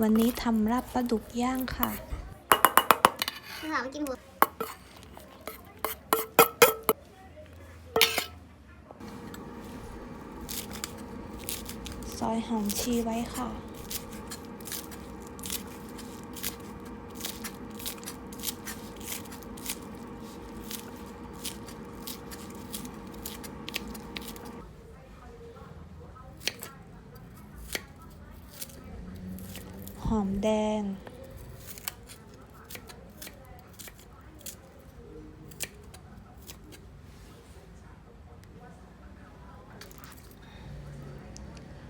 วันนี้ทำลาบปลาดุกย่างค่ะถามกินหัวซอยหอมชีไว้ค่ะ ห อมแดง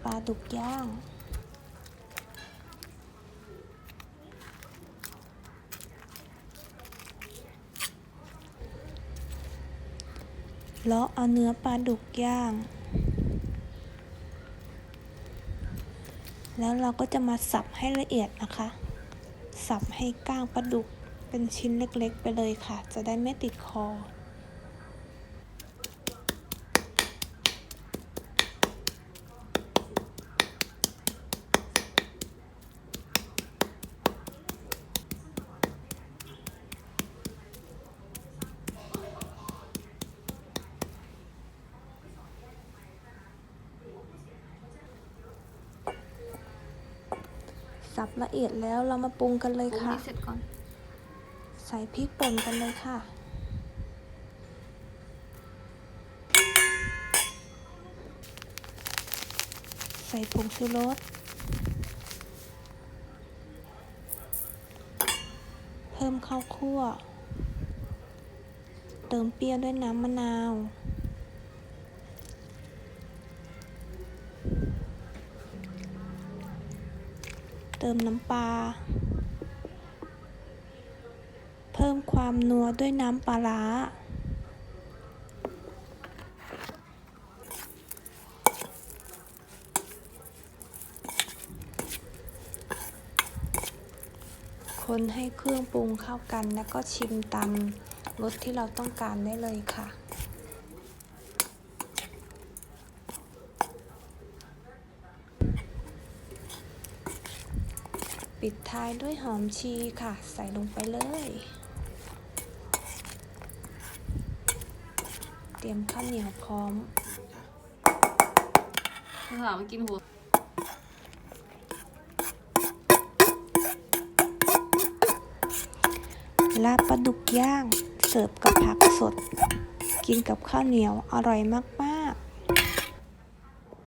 ปลาดุกย่างเลาะเอาเนื้อปลาดุกย่าง แล้วเราก็จะมาสับให้ละเอียดนะคะ สับให้ก้างปลาดุกเป็นชิ้นเล็กๆ ไปเลยค่ะ จะได้ไม่ติดคอ สับละเอียดแล้วเรามาปรุงกันเลยปรุงค่ะ ให้เสร็จก่อน ใส่พริกป่นกันเลยค่ะ ใส่ผงชูรส เพิ่มข้าวคั่ว เติมเปรี้ยวด้วยน้ำมะนาว เติมน้ำปลา เพิ่มความนัวด้วยน้ำปลาร้า คนให้เครื่องปรุงเข้ากันแล้วก็ชิมตามรสที่เราต้องการได้เลยค่ะ ปิดท้ายด้วยหอมชีค่ะ ใส่ลงไปเลย เตรียมข้าวเหนียวพร้อมถามกินหัวลาบปลาดุกย่าง เสิร์ฟกับผักสด กินกับข้าวเหนียวอร่อยมาก